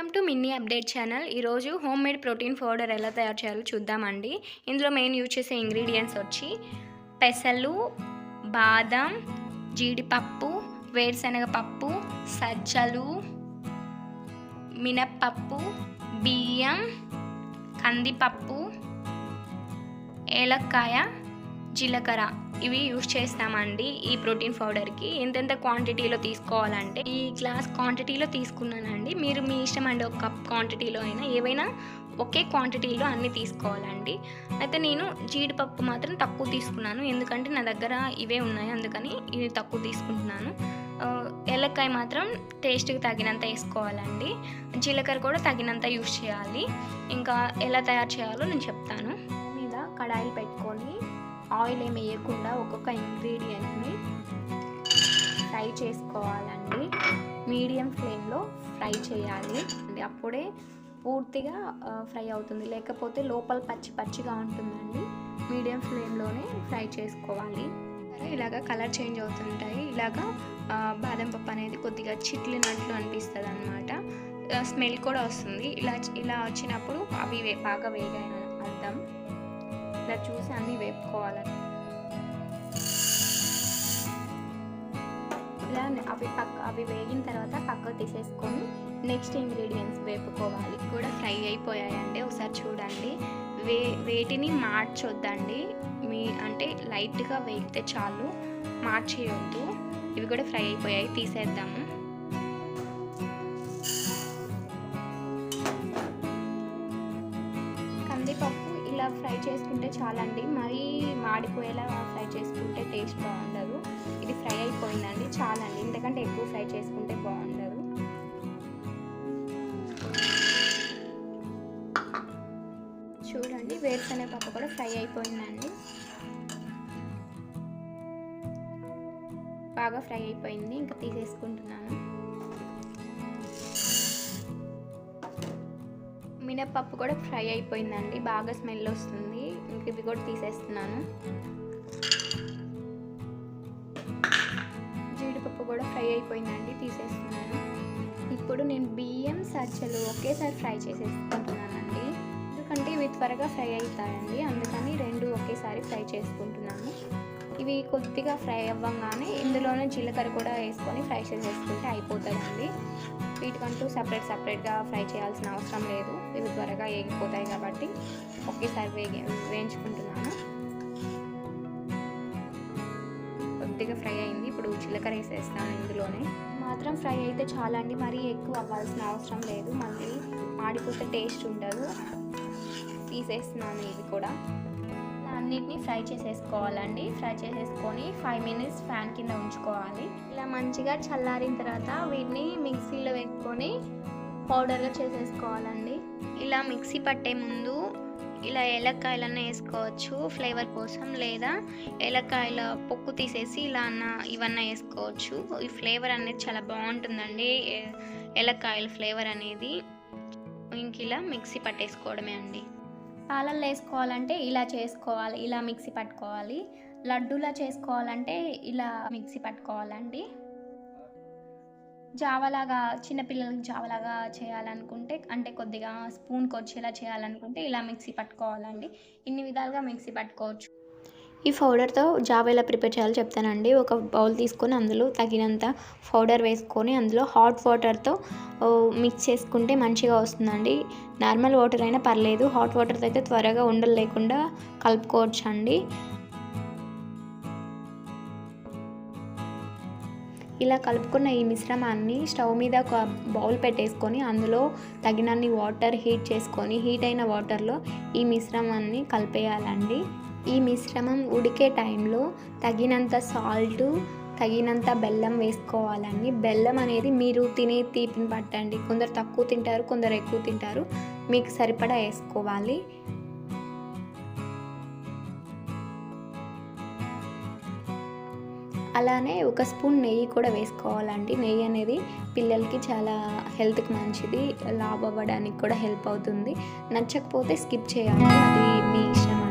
Welcome to Minnie update channel. ఈరోజు home made protein powder ఎలా తయారు చేయాలో చూద్దామండి. ఇందులో మెయిన్ యూజ్ చేసే ఇంగ్రీడియంట్స్ వచ్చి పెసలు బాదం జీడిపప్పు వేరుశనగ పప్పు సజ్జలు మినప్పప్పు బియ్యం కందిపప్పు ఏలక్కాయ జీలకర్ర ఇవి యూజ్ చేస్తామండి ఈ ప్రోటీన్ పౌడర్కి. ఎంతెంత క్వాంటిటీలో తీసుకోవాలంటే ఈ గ్లాస్ క్వాంటిటీలో తీసుకున్నానండి. మీరు మీ ఇష్టం అండి ఒక కప్ క్వాంటిటీలో అయినా ఏవైనా ఒకే క్వాంటిటీలో అన్నీ తీసుకోవాలండి. అయితే నేను జీడిపప్పు మాత్రం తక్కువ తీసుకున్నాను. ఎందుకంటే నా దగ్గర ఇవే ఉన్నాయి. అందుకని ఇది తక్కువ తీసుకుంటున్నాను. ఆ, ఏలక్కాయ మాత్రం టేస్ట్కి తగినంత వేసుకోవాలండి. జీలకర్ర కూడా తగినంత యూస్ చేయాలి. ఇంకా ఎలా తయారు చేయాలో నేను చెప్తాను. మీద కడాయిలు పెట్టుకొని ఆయిల్ ఏమి వేయకుండా ఒక్కొక్క ఇంగ్రీడియంట్ని ఫ్రై చేసుకోవాలండి. మీడియం ఫ్లేమ్లో ఫ్రై చేయాలి. అండి అప్పుడే పూర్తిగా ఫ్రై అవుతుంది. లేకపోతే లోపల పచ్చి పచ్చిగా ఉంటుందండి. మీడియం ఫ్లేమ్లోనే ఫ్రై చేసుకోవాలి. ఇలాగ కలర్ చేంజ్ అవుతుంటాయి. ఇలాగ బాదం పప్పు అనేది కొద్దిగా చిట్లినట్లు అనిపిస్తుంది అనమాట స్మెల్ కూడా వస్తుంది. ఇలా ఇలా వచ్చినప్పుడు అవి బాగా వేగాయి ఇలా చూసి అన్నీ వేపుకోవాలని. ఇలా అవి పక్క అవి వేగిన తర్వాత పక్కకు తీసేసుకొని నెక్స్ట్ ఇంగ్రీడియంట్స్ వేపుకోవాలి. కూడా ఫ్రై అయిపోయాయండి. ఒకసారి చూడండి. వే వేటిని మార్చొద్దండి. మీ అంటే లైట్గా వేగితే చాలు. మార్చేయొద్దు. ఇవి కూడా ఫ్రై అయిపోయాయి. తీసేద్దాము. చాలండి. మరీ మాడిపోయేలా ఫ్రై చేసుకుంటే టేస్ట్ బాగుండదు. ఇది ఫ్రై అయిపోయిందండి. చాలండి. ఎందుకంటే ఎక్కువ ఫ్రై చేసుకుంటే బాగుండదు. చూడండి. వేరుశనగ పప్పు కూడా ఫ్రై అయిపోయిందండి. బాగా ఫ్రై అయిపోయింది. ఇంకా తీసేసుకుంటున్నాను. మినప్పప్పు కూడా ఫ్రై అయిపోయిందండి. బాగా స్మెల్ వస్తుంది. ఇంక ఇవి కూడా తీసేస్తున్నాను. జీడిపప్పు కూడా ఫ్రై అయిపోయిందండి. తీసేస్తున్నాను. ఇప్పుడు నేను బియ్యం సజ్జలు ఒకేసారి ఫ్రై చేసేసుకుంటున్నానండి. ఎందుకంటే ఇవి త్వరగా ఫ్రై అవుతాయండి. అందుకని రెండు ఒకేసారి ఫ్రై చేసుకుంటున్నాను. ఇవి కొద్దిగా ఫ్రై అవ్వగానే ఇందులోనే జీలకర్ర కూడా వేసుకొని ఫ్రై చేసేసుకుంటే అయిపోతుందండి. వీటికంటూ సపరేట్ సపరేట్గా ఫ్రై చేయాల్సిన అవసరం లేదు. ఇవి త్వరగా వేగిపోతాయి కాబట్టి ఒకేసారి వేగి వేయించుకుంటున్నాను. కొద్దిగా ఫ్రై అయింది. ఇప్పుడు జీలకర్ర వేసేస్తాను ఇందులోనే. మాత్రం ఫ్రై అయితే చాలా అండి మరీ ఎక్కువ అవ్వాల్సిన అవసరం లేదు. మళ్ళీ మాడిపోతే టేస్ట్ ఉండదు. తీసేస్తున్నాను ఇది కూడా. అన్నిటినీ ఫ్రై చేసేసుకోవాలండి. ఫ్రై చేసేసుకొని ఫైవ్ మినిట్స్ ఫ్యాన్ కింద ఉంచుకోవాలి. ఇలా మంచిగా చల్లారిన తర్వాత వీటిని మిక్సీలో పెట్టుకొని పౌడర్లో చేసేసుకోవాలండి. ఇలా మిక్సీ పట్టే ముందు ఇలా ఏలక్కాయలన్నా వేసుకోవచ్చు ఫ్లేవర్ కోసం లేదా ఏలక్కాయల పొక్కు తీసేసి ఇలా అన్న ఇవన్నీ వేసుకోవచ్చు. ఈ ఫ్లేవర్ అనేది చాలా బాగుంటుందండి. ఏలక్కాయల ఫ్లేవర్ అనేది. ఇంక ఇలా మిక్సీ పట్టేసుకోవడమే అండి. పాలల్లో వేసుకోవాలంటే ఇలా చేసుకోవాలి ఇలా మిక్సీ పట్టుకోవాలి. లడ్డూలా చేసుకోవాలంటే ఇలా మిక్సీ పట్టుకోవాలండి. జావలాగా చిన్నపిల్లలకి జావలాగా చేయాలనుకుంటే అంటే కొద్దిగా స్పూన్కి వచ్చేలా చేయాలనుకుంటే ఇలా మిక్సీ పట్టుకోవాలండి. ఇన్ని విధాలుగా మిక్సీ పట్టుకోవచ్చు. ఈ పౌడర్తో జావ ఎలా ప్రిపేర్ చేయాలో చెప్తానండి. ఒక బౌల్ తీసుకొని అందులో తగినంత పౌడర్ వేసుకొని అందులో హాట్ వాటర్తో మిక్స్ చేసుకుంటే మంచిగా వస్తుందండి. నార్మల్ వాటర్ అయినా పర్లేదు హాట్ వాటర్తో అయితే త్వరగా ఉండలు లేకుండా కలుపుకోవచ్చు అండి ఇలా కలుపుకున్న ఈ మిశ్రమాన్ని స్టవ్ మీద ఒక బౌల్ పెట్టేసుకొని అందులో తగినన్ని వాటర్ హీట్ చేసుకొని హీట్ అయిన వాటర్లో ఈ మిశ్రమాన్ని కలిపేయాలండి. ఈ మిశ్రమం ఉడికే టైంలో తగినంత సాల్ట్ తగినంత బెల్లం వేసుకోవాలండి. బెల్లం అనేది మీరు తినే తీపిని పట్టండి. కొందరు తక్కువ తింటారు కొందరు ఎక్కువ తింటారు. మీకు సరిపడా వేసుకోవాలి. అలానే ఒక స్పూన్ నెయ్యి కూడా వేసుకోవాలండి. నెయ్యి అనేది పిల్లలకి చాలా హెల్త్కి మంచిది. లావ్ అవ్వడానికి కూడా హెల్ప్ అవుతుంది. నచ్చకపోతే స్కిప్ చేయాలి. అది మీ ఇష్టం